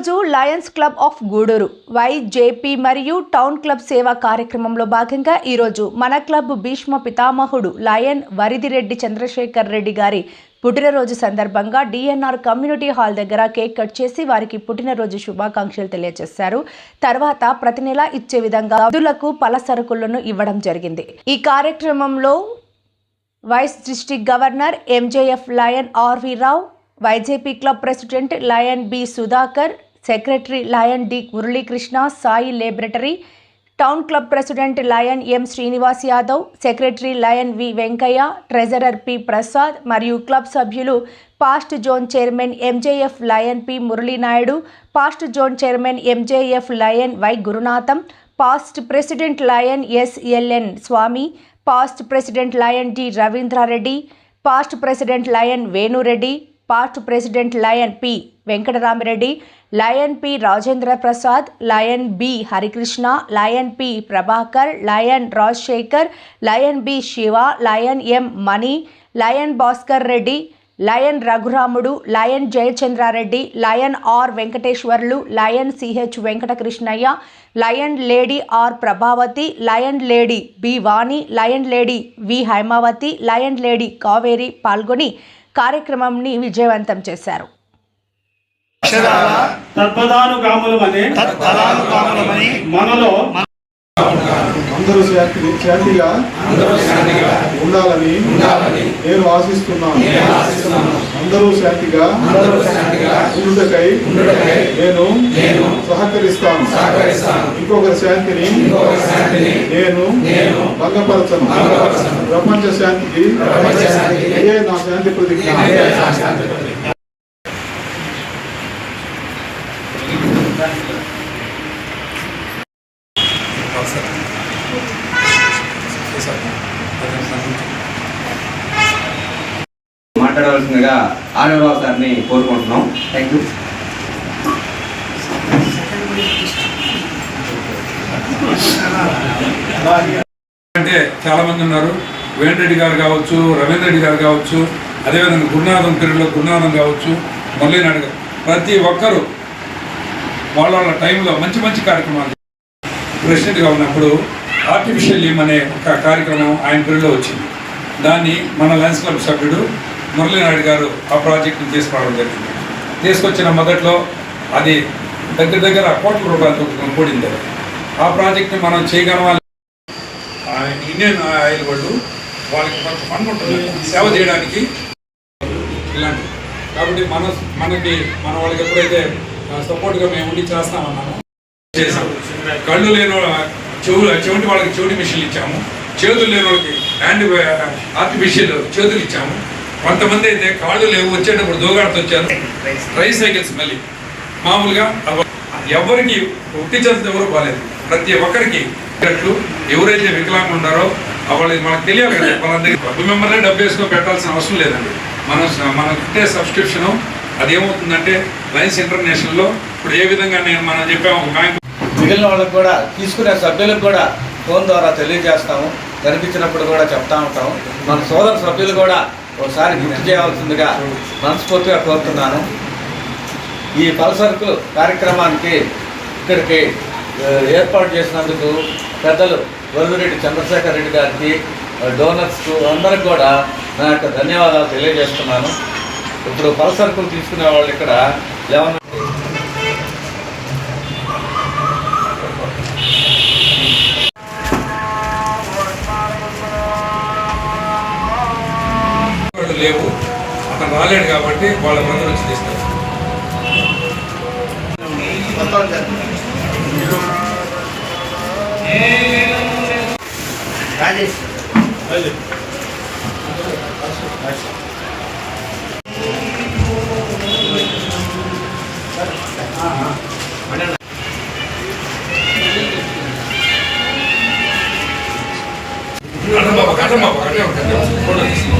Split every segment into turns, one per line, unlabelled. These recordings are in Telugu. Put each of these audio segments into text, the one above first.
ఈరోజు Lions Club of Gudur YJP మరియు టౌన్ క్లబ్ సేవా కార్యక్రమంలో భాగంగా ఈరోజు మన క్లబ్ భీష్మ పితామహుడు లయన్ వరిదిరెడ్డి చంద్రశేఖర్ రెడ్డి గారి పుట్టినరోజు సందర్భంగా డిఎన్ఆర్ కమ్యూనిటీ హాల్ దగ్గర కేక్ కట్ చేసి వారికి పుట్టినరోజు శుభాకాంక్షలు తెలియజేశారు. తర్వాత ప్రతి నెల ఇచ్చే విధంగా వృద్ధులకు పల సరుకులను ఇవ్వడం జరిగింది. ఈ కార్యక్రమంలో vice district governor MJF lion RV Rao YJP club president lion B Sudhakar secretary lion D Muralikrishna Sai laboratory town club president lion M Srinivas Yadav secretary lion V Venkaiah treasurer P Prasad మరియు క్లబ్ సభ్యులు past zone chairman MJF lion P Muralinaidu past zone chairman MJF lion Y Gurunatham past president lion SLN Swamy past president lion D Ravindrareddy past president lion Venureddy past president lion P Venkataramireddy lion P Rajendra Prasad lion B Harikrishna lion P Prabhakar lion Rajasekhar lion B Shiva lion M Mani lion Bhaskar Reddy lion Raghuramudu lion Jayachandrareddy lion R Venkateswarlu lion CH Venkatakrishnaiah lion lady R Prabhavathi lion lady B Vani lion lady V Haimavathi lion lady Kaveri పాల్గొని కార్యక్రమంని విజయవంతం చేశారు.
మనలో
అందరూ శాంతి శాంతిగా ఉండాలని నేను ఆశిస్తున్నాను. అందరూ శాంతిగా ఉండుటకై నేను సహకరిస్తాను. ఇంకొకరి శాంతిని నేను భంగపరచను. ప్రపంచ శాంతికి ఇదే నా శాంతి ప్రతిజ్ఞ?
మాట్లాడవలసిందిగా ఆర్యరావు సార్ని కోరుకుంటున్నాం. థ్యాంక్ యూ
అంటే చాలా మంది ఉన్నారు వేణరెడ్డి గారు కావచ్చు రవీంద్ర రెడ్డి గారు కావచ్చు అదేవిధంగా గురునాథం పీరియడ్లో గురునాథం కావచ్చు మురళీనాయుడు గారు. ప్రతి ఒక్కరూ వాళ్ళ వాళ్ళ టైంలో మంచి మంచి కార్యక్రమాలు ప్రెసిడెంట్గా ఉన్నప్పుడు ఆర్టిఫిషియల్ లీమ్ అనే ఒక కార్యక్రమం ఆయన పేరులో వచ్చింది. దాన్ని మన లయన్స్ క్లబ్ సభ్యుడు మురళీనాయుడు గారు ఆ ప్రాజెక్ట్ని తీసుకురావడం జరిగింది. తీసుకొచ్చిన మొదట్లో అది దగ్గర దగ్గర కోట్ల రూపాయలతో కూడింది ఆ ప్రాజెక్ట్ని మనం చేయగలమా? ఇండియన్ ఆయిల్ వాళ్ళు వాళ్ళకి కొంత ఫండ్ ఉంటుంది. సేవ చేయడానికి ఇలాంటి కాబట్టి మన మనకి మన వాళ్ళకి ఎప్పుడైతే సపోర్ట్గా మేము ఉండి చేస్తామన్నాము చేసాం కళ్ళు లేని చెవులు చెవిటి వాళ్ళకి చెవిటి మిషన్లు ఇచ్చాము. చేతులు లేని వాళ్ళకి హ్యాండ్ ఆర్టిఫిషియల్ uh, చేతులు ఇచ్చాము. కొంతమంది అయితే కాళ్ళు లేవు వచ్చేటప్పుడు దోగాడుతూ వచ్చారు. ట్రై సైకిల్స్ మళ్ళీ. మామూలుగా ఎవరికి ఉట్టి చేత ఎవరు బాగాలేదు ప్రతి ఒక్కరికి ఇట్లు ఎవరైతే వికలాంగులు ఉన్నారో వాళ్ళకి మనకు తెలియాలి కదా వాళ్ళందరికీ డబ్బు మెంబర్లే డబ్బు వేసుకొని పెట్టాల్సిన అవసరం లేదండి. మనం మనం ఇట్టే సబ్స్క్రిప్షన్ అది ఏమవుతుందంటే లైన్స్ ఇంటర్నేషనల్లో ఇప్పుడు ఏ విధంగా నేను మనం చెప్పాము ఒక బ్యాంక్
మిగిలిన వాళ్ళకి కూడా తీసుకునే సభ్యులకు కూడా ఫోన్ ద్వారా తెలియజేస్తాము. కనిపించినప్పుడు కూడా చెప్తా ఉంటాము. మన సోదర సభ్యులు కూడా ఒకసారి గుర్తు చేయవలసిందిగా మనస్ఫూర్తిగా కోరుతున్నాను. ఈ పలసరుకు కార్యక్రమానికి ఇక్కడికి ఏర్పాటు చేసినందుకు పెద్దలు వరదరెడ్డి చంద్రశేఖర్ రెడ్డి గారికి డోనర్స్కు అందరికి కూడా నా యొక్క ధన్యవాదాలు తెలియజేస్తున్నాను. ఇప్పుడు పలసరుకులు తీసుకునే వాళ్ళు ఇక్కడ లెవెన్
వాళ్ళు లేవు. అతను రాలేడు కాబట్టి వాళ్ళ బ్రదర్ వచ్చి తీస్తారు.
రాజేష్.
కట్టం బాబా కట్టం బాబా.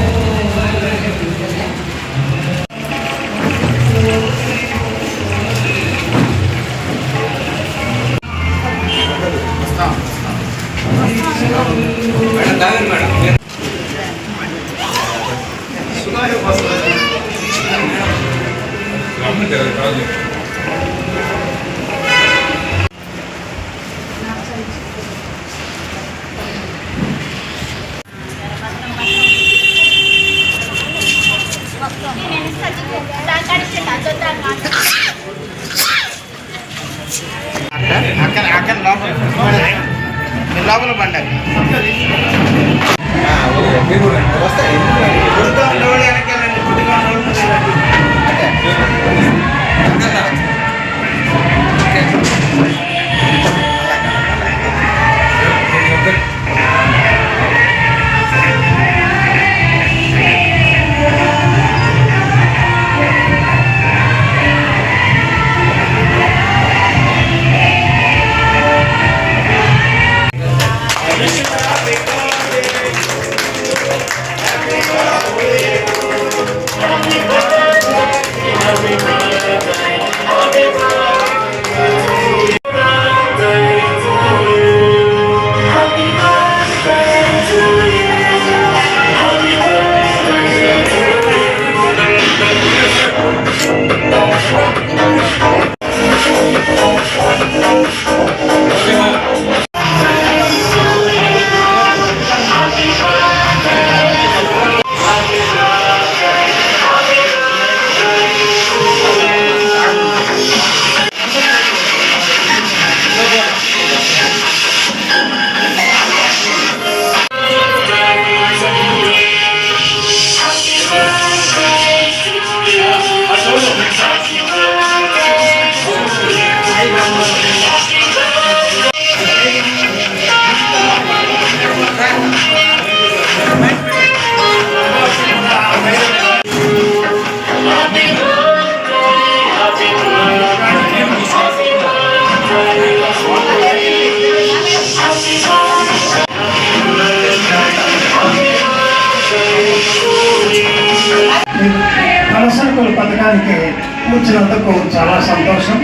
వచ్చినందుకు చాలా సంతోషం.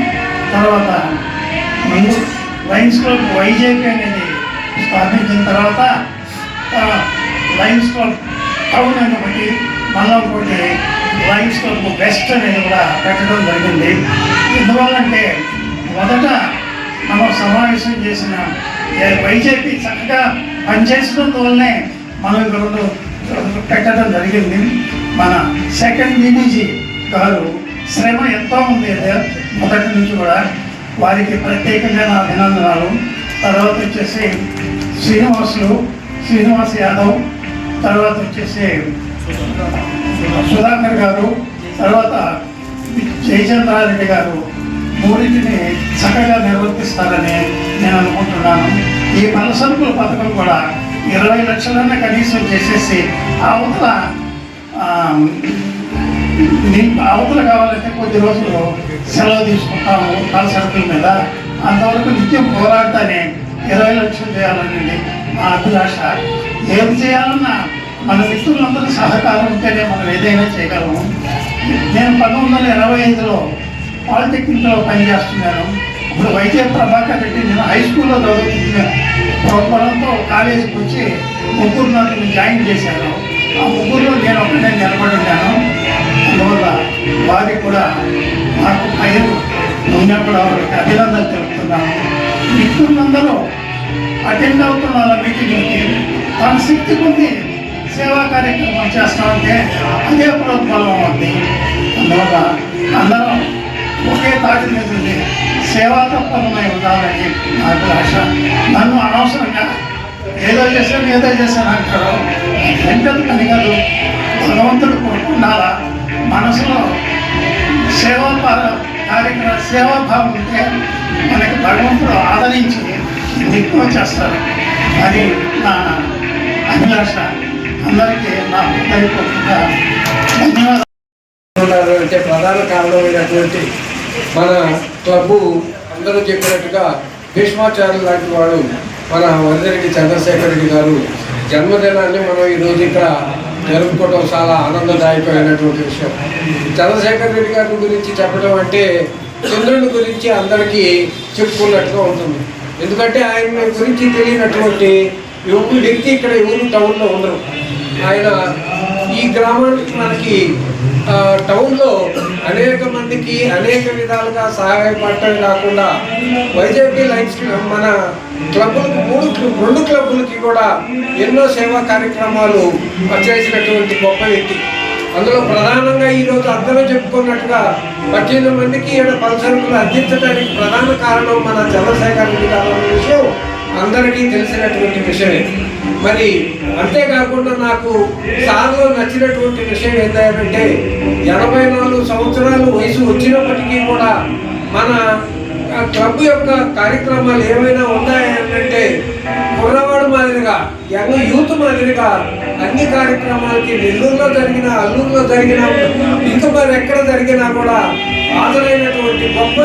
తర్వాత ముందు లయన్స్ క్లబ్ వైజేపీ అనేది స్థాపించిన తర్వాత లైన్స్ లయన్స్ క్లబ్ టౌన్ అని ఒకటి మళ్ళా ఒకటి లయన్స్ క్లబ్ బెస్ట్ అనేది కూడా పెట్టడం జరిగింది. ఎందువల్లంటే మొదట మనం సమావేశం చేసిన వైజాగ్ వైజేపీ చక్కగా పనిచేసినందువల్లనే మనం ఇక్కడ పెట్టడం జరిగింది. మన సెకండ్ డీడీజీ గారు శ్రమ ఎంతో ఉంది మొదటి నుంచి కూడా. వారికి ప్రత్యేకంగా నా అభినందనాలు. తర్వాత వచ్చేసి శ్రీనివాసులు శ్రీనివాస్ యాదవ్ తర్వాత వచ్చేసి సుధాకర్ గారు తర్వాత జయచంద్రారెడ్డి గారు. మూడింటిని చక్కగా నిర్వర్తిస్తారని నేను అనుకుంటున్నాను. ఈ పలసరుకుల పథకం కూడా ఇరవై లక్షలన్న కనీసం చేసేసి అవతల నీకు అవతల కావాలంటే కొద్ది రోజులు సెలవు తీసుకుంటాము పలసరుకుల మీద. అంతవరకు నిత్యం పోరాడతానే ఇరవై లక్షలు చేయాలనేది మా అభిలాష. ఏం చేయాలన్నా మన మిత్రులందరూ సహకారం ఉంటేనే మనం ఏదైనా చేయగలము. నేను పంతొమ్మిది వందల ఇరవై ఐదులో పాలిటెక్నిక్లో పనిచేస్తున్నాను. ఇప్పుడు వైద్య ప్రభాకర్ రెడ్డి నేను హై స్కూల్లో చదువుతున్నాను ప్రోత్సాహంతో కాలేజీకి వచ్చి ముగ్గురు నన్ను జాయిన్ చేశాను. ఆ ముగ్గురులో నేను ఒకటే నిలబడి ఉన్నాను. అందువల్ల వారికి కూడా నాకు పైరు ఉన్నప్పుడు వారికి అభినందనలు తెలుపుతున్నాను మిత్రులందరూ అటెండ్ అవుతున్నారు వాళ్ళ మీటింగ్కి తన శక్తి పొంది సేవా కార్యక్రమం చేస్తామంటే అదే ప్రోత్బలం ఉంది. అందువల్ల అందరం ఒకే తాటి మీద ఉంది సేవా తత్పరమై ఉండాలని నాకు ఆశ. నన్ను అనవసరంగా ఏదో చేశాను ఏదో చేశాను అంటారు. వెంటనే పని కాదు భగవంతుడు కోరుకున్నారా మనసులో సేవా కార్యక్రమ సేవాభావం ఉంటే మనకి భగవంతుడు ఆదరించి ఎక్కువ చేస్తారు. అది నా అభిలాష. అందరికీ నా హృదయపూర్వక ధన్యవాదాలు.
అంటే ప్రధాన కారణమైనటువంటి మన క్లబ్బు అందరూ చెప్పినట్టుగా భీష్మాచార్య లాంటి వాడు మన వరిరెడ్డి చంద్రశేఖర్ రెడ్డి గారు జన్మదినాన్ని మనం ఈరోజు ఇక్కడ జరుపుకోవడం చాలా ఆనందదాయకమైనటువంటి విషయం. చంద్రశేఖర్ రెడ్డి గారి గురించి చెప్పడం అంటే చంద్రుని గురించి అందరికీ చెప్పుకున్నట్టుగా ఉంటుంది. ఎందుకంటే ఆయన గురించి తెలియనటువంటి ఎవరు వ్యక్తి ఇక్కడ ఎవరు టౌన్లో ఉండరు. ఆయన ఈ గ్రామానికి మనకి టౌన్లో అనేక మందికి అనేక విధాలుగా సహాయపడటమే కాకుండా వైజేపీ లైఫ్ మన క్లబ్బులకు మూడు రెండు క్లబ్బులకి కూడా ఎన్నో సేవా కార్యక్రమాలు చేసినటువంటి గొప్ప వ్యక్తి. అందులో ప్రధానంగా ఈరోజు అందరూ చెప్పుకున్నట్టుగా పద్దెనిమిది మందికి ఈడ పలసరుకులు అందించడానికి ప్రధాన కారణం మన చంద్రశేఖర్ రెడ్డి గారు విషయం. అందరికీ తెలిసినటువంటి విషయమే. మరి అంతేకాకుండా నాకు సార్లో నచ్చినటువంటి విషయం ఏంటంటే ఎనభై నాలుగు సంవత్సరాలు వయసు వచ్చినప్పటికీ కూడా మన క్లబ్ యొక్క కార్యక్రమాలు ఏమైనా ఉన్నాయంటే కుర్రవాడు మాదిరిగా యంగ్ యూత్ మాదిరిగా అన్ని కార్యక్రమాలకి నెల్లూరులో జరిగిన అల్లూరులో జరిగిన ఇంకా మరి ఎక్కడ జరిగినా కూడా హాజరైనటువంటి గొప్ప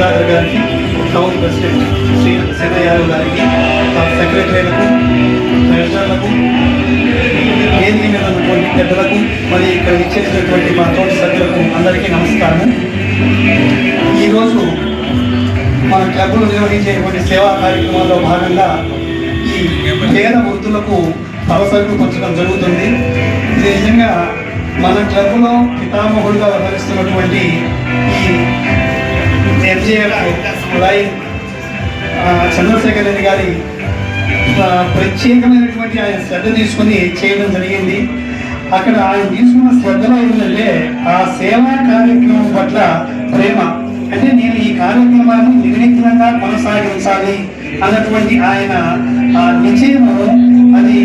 గారికి టౌన్ ప్రెసిడెంట్ శ్రీ సేన యాదవ్ గారికి సెక్రటరీలకు ట్రెజరర్లకు వేదిక పెద్దలకు మరి ఇక్కడ ఇచ్చేసినటువంటి మా తోటి సభ్యులకు అందరికీ నమస్కారం ఈరోజు మన క్లబ్లో నిర్వహించేటువంటి సేవా కార్యక్రమాల్లో భాగంగా ఈ పేద వృద్ధులకు అవసరం పంచడం జరుగుతుంది. ఇది నిజంగా మన క్లబ్లో పితామహుడుగా వ్యవహరిస్తున్నటువంటి ఈ ఎంజేఎఫ్ లైన్ చంద్రశేఖర్ రెడ్డి గారి ప్రత్యేకమైనటువంటి ఆయన శ్రద్ధ తీసుకుని చేయడం జరిగింది. అక్కడ ఆయన తీసుకున్న శ్రద్ధలో ఏంటంటే ఆ సేవా కార్యక్రమం పట్ల ప్రేమ. అంటే నేను ఈ కార్యక్రమాన్ని నిర్విఘ్నంగా కొనసాగించాలి అన్నటువంటి ఆయన ఆ నిశ్చయము అది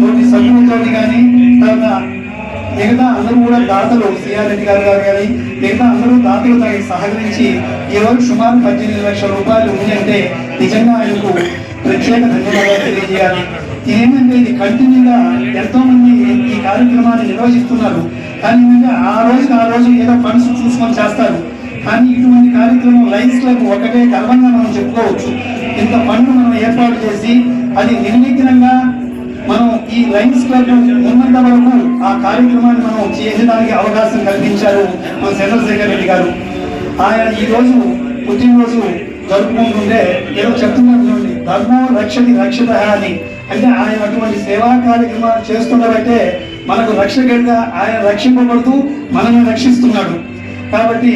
తోటి సభ్యులతో కానీ తర్వాత మిగతా అందరూ కూడా దాతలు సిఆర్ రెడ్డి గారు గారు కానీ మిగతా అందరూ దాతలు దానికి సహకరించి ఎవరు సుమారు పద్దెనిమిది లక్షల రూపాయలు ఉంది అంటే నిజంగా ఆయనకు ప్రత్యేక ధన్యవాదాలు తెలియజేయాలి. ఇదేంటంటే ఇది కంటిన్యూగా ఎంతో మంది ఈ కార్యక్రమాన్ని నిర్వహిస్తున్నారు. కానీ ఏంటంటే ఆ రోజుకి ఆ రోజు ఏదో ఫండ్స్ చూసుకొని చేస్తారు. కానీ ఇటువంటి కార్యక్రమం లైన్స్ క్లబ్ ఒకటే గర్వంగా మనం చెప్పుకోవచ్చు. ఇంత ఫండ్ మనం ఏర్పాటు చేసి అది నిర్విఘ్నంగా మనం ఈ లైన్స్ క్లబ్ ఉన్నంత వరకు ఆ కార్యక్రమాన్ని మనం చేసేదానికి అవకాశం కల్పించారు మన చంద్రశేఖర్ రెడ్డి గారు. ఆయన ఈ రోజు పుట్టినరోజు జరుపుకుంటుంటే ఏదో చెప్తున్నాను చూడండి ధర్మం రక్షతి రక్షిత అని. అంటే ఆయన అటువంటి సేవా కార్యక్రమాలు చేస్తున్నారంటే మనకు రక్షకుడిగా ఆయన రక్షింపబడుతూ మనల్ని రక్షిస్తున్నాడు. కాబట్టి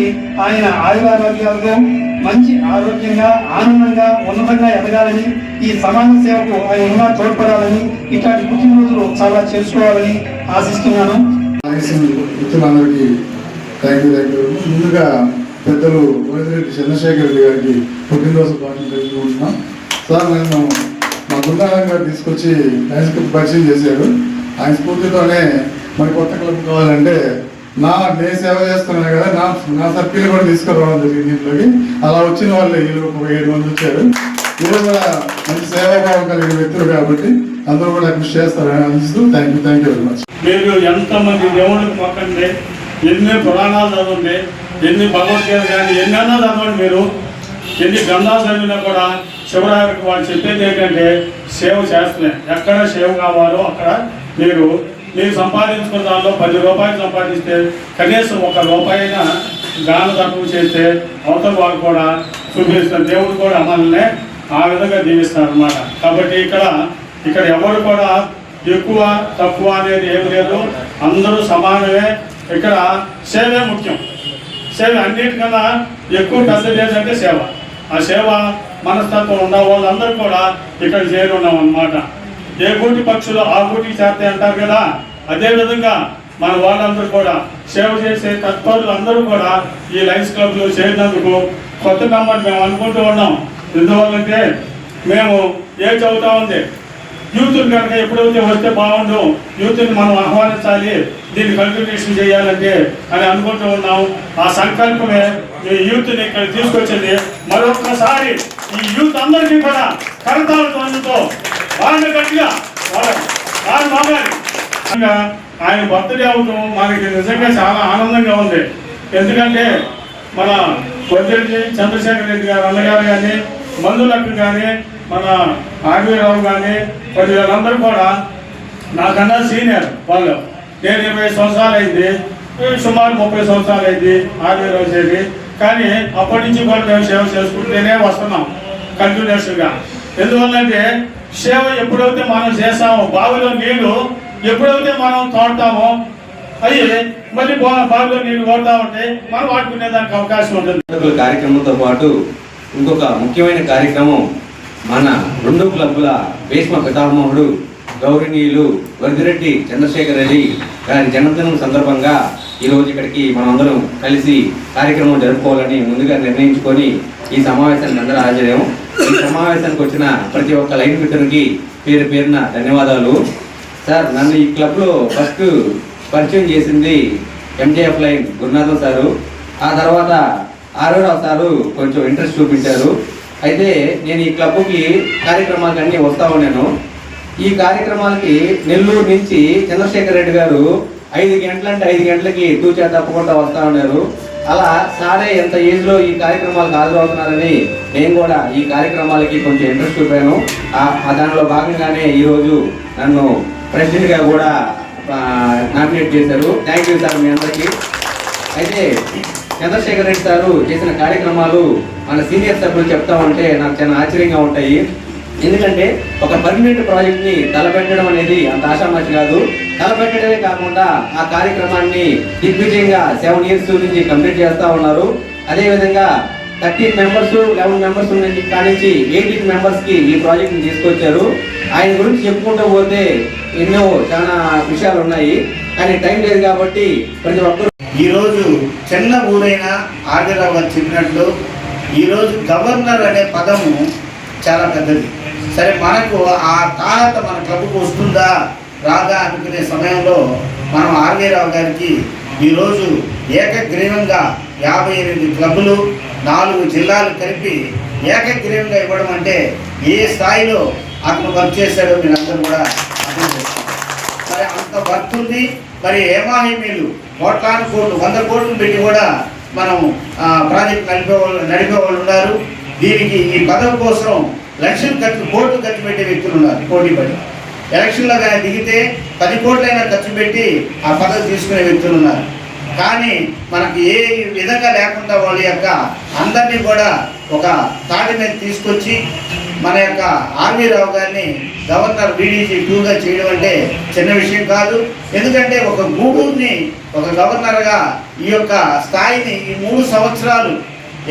ఆయన ఆయురారోగ్యాలతో మంచి ఆరోగ్యంగా ఆనందంగా ఉన్నతంగా ఎదగాలని ఈ సమాజ సేవకు ఆయన ఇంకా తోడ్పడాలని ఇట్లాంటి పుట్టినరోజులు చాలా చేసుకోవాలని ఆశిస్తున్నాను.
మిత్రులందరికీ థ్యాంక్ యూ థ్యాంక్ యూ ముందుగా పెద్దలు వరిదిరెడ్డి చంద్రశేఖర్ రెడ్డి గారికి పుట్టినరోజు పాటలు తెలుసుకుంటున్నాం సార్ నేను మా గురునాథం గారు తీసుకొచ్చి లయన్స్ క్లబ్ పరిచయం చేశారు. ఆయన స్ఫూర్తితోనే మరి కొత్త క్లబ్ కావాలంటే నా నేను సేవ చేస్తున్నాను కదా నా నా సర్కిల్ కూడా తీసుకురావడం జరిగింది దీంట్లోకి అలా వచ్చిన వాళ్ళు వీళ్ళు ఒక ఏడు మంది వచ్చారు. వీళ్ళు కూడా మంచి సేవాభావం కలిగిన వ్యక్తులు కాబట్టి అందరూ కూడా కృషి చేస్తారని ఆశిస్తూ thank you thank you very much
మీరు ఎంతమంది దేవుడికి మొక్కండి ఎన్ని పురాణాలు చదవండి ఎన్ని భగవద్గీత కానీ ఎన్నైనా చదవండి మీరు. ఎన్ని గ్రంథాలు చదివినా కూడా శివరాత్రికి వాళ్ళు చెప్పేది ఏంటంటే సేవ చేస్తున్నాయి ఎక్కడ సేవ కావాలో అక్కడ మీరు నేను సంపాదించుకున్న దానిలో పది రూపాయలు సంపాదిస్తే కనీసం ఒక రూపాయి అయినా దాన తక్కువ చేస్తే అవతల వారు కూడా చూపిస్తారు దేవుడు కూడా మనల్ని ఆ విధంగా దీవిస్తారు అన్నమాట కాబట్టి ఇక్కడ ఇక్కడ ఎవరు కూడా ఎక్కువ తక్కువ అనేది ఏమి లేదు. అందరూ సమానమే. ఇక్కడ సేవే ముఖ్యం. సేవ అన్నిటికన్నా ఎక్కువ పెద్దది ఏంటంటే సేవ. ఆ సేవ మనస్తత్వం ఉన్న వాళ్ళందరూ కూడా ఇక్కడ చేరున్నాం అన్నమాట ఏ గూటి పక్షులు ఆ గూటికి చేస్తాయి అంటారు కదా? అదే విధంగా మన వాళ్ళందరూ కూడా సేవ చేసే తత్పరులు అందరూ కూడా ఈ లయన్స్ క్లబ్లో చేరినందుకు కొత్త మెంబర్ మేము అనుకుంటూ ఉన్నాం. ఎందువల్లంటే మేము ఏం చదువుతా ఉంది? యూత్ని కనుక ఎప్పుడైతే వస్తే బాగుండు యూత్ని మనం ఆహ్వానించాలి దీన్ని కంటిన్యూషన్ చేయాలంటే అని అనుకుంటూ ఉన్నాం. ఆ సంకల్పమే ఈ యూత్ని ఇక్కడ తీసుకొచ్చింది. మరొకసారి ఈ యూత్ అందరికీ కూడా కరతాల ధ్వనులతో వాళ్ళని గట్టిగా వాళ్ళ వాళ్ళు మాట్లాడి ఆయన బర్త్డే అవటం మనకి నిజంగా చాలా ఆనందంగా ఉంది. ఎందుకంటే మన కొద్దిరెడ్డి చంద్రశేఖర్ రెడ్డి గారు అన్నగారు కానీ మందులకు కానీ మన ఆర్వీరావు కానీ కొద్ది వీళ్ళందరూ కూడా నాకన్నా సీనియర్ వాళ్ళు. నేను ఇరవై సంవత్సరాలు అయింది సుమారు ముప్పై సంవత్సరాలు అయింది ఆర్వీరావు చేరి కానీ అప్పటి నుంచి కూడా మేము సేవ చేసుకుంటూనే వస్తున్నాం కంటిన్యూస్గా ఎందువల్లంటే సేవ ఎప్పుడైతే మనం చేస్తామో బావిలో నీళ్ళు ఎప్పుడైతే మనం తోడతామో అవి మళ్ళీ బావిలో నీళ్ళు కొడతా ఉంటే మనం వాడుకునే దానికి అవకాశం ఉంటుంది.
కార్యక్రమంతో పాటు ఇంకొక ముఖ్యమైన కార్యక్రమం మన రెండు క్లబ్ల భీష్మ పితామహుడు గౌరవనీయులు వరిదిరెడ్డి చంద్రశేఖర్ రెడ్డి గారి జన్మదినం సందర్భంగా ఈరోజు ఇక్కడికి మనందరం కలిసి కార్యక్రమం జరుపుకోవాలని ముందుగా నిర్ణయించుకొని ఈ సమావేశాన్ని అందరూ హాజరేము ఈ సమావేశానికి వచ్చిన ప్రతి ఒక్క లైన్ మిత్రునికి పేరు పేరున ధన్యవాదాలు. సార్ నన్ను ఈ క్లబ్లో ఫస్ట్ పరిచయం చేసింది ఎంజేఎఫ్ లైన్ గురునాథం సారు. ఆ తర్వాత ఆరోరావు సారు కొంచెం ఇంట్రెస్ట్ చూపించారు. అయితే నేను ఈ క్లబ్కి కార్యక్రమాలకు అన్నీ వస్తా ఉన్నాను. ఈ కార్యక్రమాలకి నెల్లూరు నుంచి చంద్రశేఖర్ రెడ్డి గారు ఐదు గంటలంటే ఐదు గంటలకి తూచా తప్పకుండా వస్తా ఉన్నారు. అలా సారే ఎంత ఏజ్లో ఈ కార్యక్రమాలకు హాజరవుతున్నారని నేను కూడా ఈ కార్యక్రమాలకి కొంచెం ఇంట్రెస్ట్ చూపాను. ఆ- దానిలో భాగంగానే ఈరోజు నన్ను ప్రెసిడెంట్గా కూడా నామినేట్ చేశారు. థ్యాంక్ యూ సార్ మీ అందరికీ. అయితే చంద్రశేఖర్ రెడ్డి సారు చేసిన కార్యక్రమాలు మన సీనియర్ సభ్యులు చెప్తా ఉంటే నాకు చాలా ఆశ్చర్యంగా ఉంటాయి. ఎందుకంటే ఒక పర్మనెంట్ ప్రాజెక్ట్ని తలపెట్టడం అనేది అంత ఆషామాషి కాదు. తలపెట్టడమే కాకుండా ఆ కార్యక్రమాన్ని దిగ్విజయంగా సెవెన్ ఇయర్స్ నుంచి కంప్లీట్ చేస్తా ఉన్నారు. అదేవిధంగా థర్టీన్ మెంబర్స్ లెవెన్ మెంబర్స్ నుంచి కానించి ఎయిటీన్ మెంబర్స్కి ఈ ప్రాజెక్ట్ని తీసుకొచ్చారు. ఆయన గురించి చెప్పుకుంటూ పోతే ఎన్నో చాలా విషయాలు ఉన్నాయి కానీ టైం లేదు కాబట్టి ప్రతి ఒక్కరు
ఈరోజు చిన్న ఊరైన ఆదిలాబాద్ చెప్పినట్లు ఈరోజు గవర్నర్ అనే పదము చాలా పెద్దది. సరే మనకు ఆ తాత మన క్లబ్కు వస్తుందా? రాదా అనుకునే సమయంలో మనం ఆర్వీరావు గారికి ఈరోజు ఏకగ్రీవంగా యాభై ఎనిమిది క్లబ్బులు నాలుగు జిల్లాలు కలిపి ఏకగ్రీవంగా ఇవ్వడం అంటే ఏ స్థాయిలో అతను వర్క్ చేశాడో మీరందరూ కూడా అర్థం మరి అంత వర్క్ ఉంది. మరి ఏమాహిమీలు? కోట్లాను కోట్లు వంద కోట్లు పెట్టి కూడా మనం ప్రాజెక్టు ప్రాజెక్ట్ నడిపే వాళ్ళు నడిపే వాళ్ళు ఉన్నారు. దీనికి ఈ పదవి కోసం లక్షలు ఖర్చు కోట్లు ఖర్చు పెట్టే వ్యక్తులు ఉన్నారు పోటీ పడి. ఎలక్షన్లో కానీ దిగితే పది కోట్లైనా ఖర్చు పెట్టి ఆ పదవి తీసుకునే వ్యక్తులు ఉన్నారు. కానీ మనకి ఏ విధంగా లేకుండా వాళ్ళ యొక్క అందరినీ కూడా ఒక తాటి మీద తీసుకొచ్చి మన యొక్క ఆర్వీ రావు గారిని గవర్నర్ బీడీజీ టూగా చేయడం అంటే చిన్న విషయం కాదు. ఎందుకంటే ఒక గూడూరుని ఒక గవర్నర్గా ఈ యొక్క స్థాయిని ఈ మూడు సంవత్సరాలు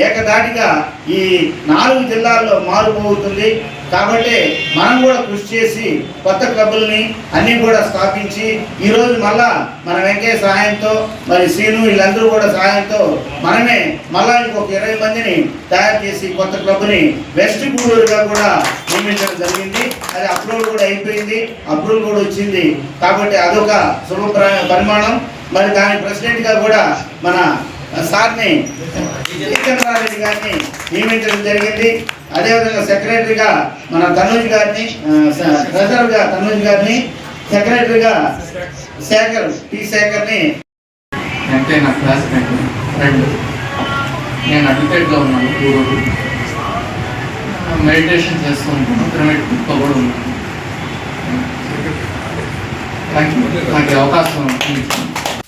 ఏకదాటిగా ఈ నాలుగు జిల్లాల్లో మారుపోతుంది కాబట్టి మనం కూడా కృషి చేసి కొత్త క్లబ్బుల్ని అన్నీ కూడా స్థాపించి ఈరోజు మళ్ళా మన వెంకయ్య సహాయంతో మరి శ్రీను వీళ్ళందరూ కూడా సహాయంతో మనమే మళ్ళా ఇంకొక ఇరవై మందిని తయారు చేసి కొత్త క్లబ్ని వెస్ట్ గూడూరుగా కూడా నియమించడం జరిగింది. అది అప్రూవల్ కూడా అయిపోయింది. అప్రూవల్ కూడా వచ్చింది. కాబట్టి అదొక శుభ పరిమాణం. మరి దాని ప్రెసిడెంట్గా కూడా మన సార్ని రెడ్డి గారిని నియమించడం జరిగింది. అదేవిధంగా సెక్రటరీగా మన తనూజ్ గారిని ట్రెజరర్గా తనూజ్ గారిని సెక్రటరీగా శేఖర్ టి శేఖర్ని
అంటే నా క్లాస్మేట్ ఫ్రెండ్. నేను అడ్వకేట్గా ఉన్నాను గూడూరు మెడిటేషన్ చేస్తూ ఉంటాను. పిరమిడ్ కూడా ఉన్నాను. థ్యాంక్ యూ నాకు అవకాశం ఇచ్చింది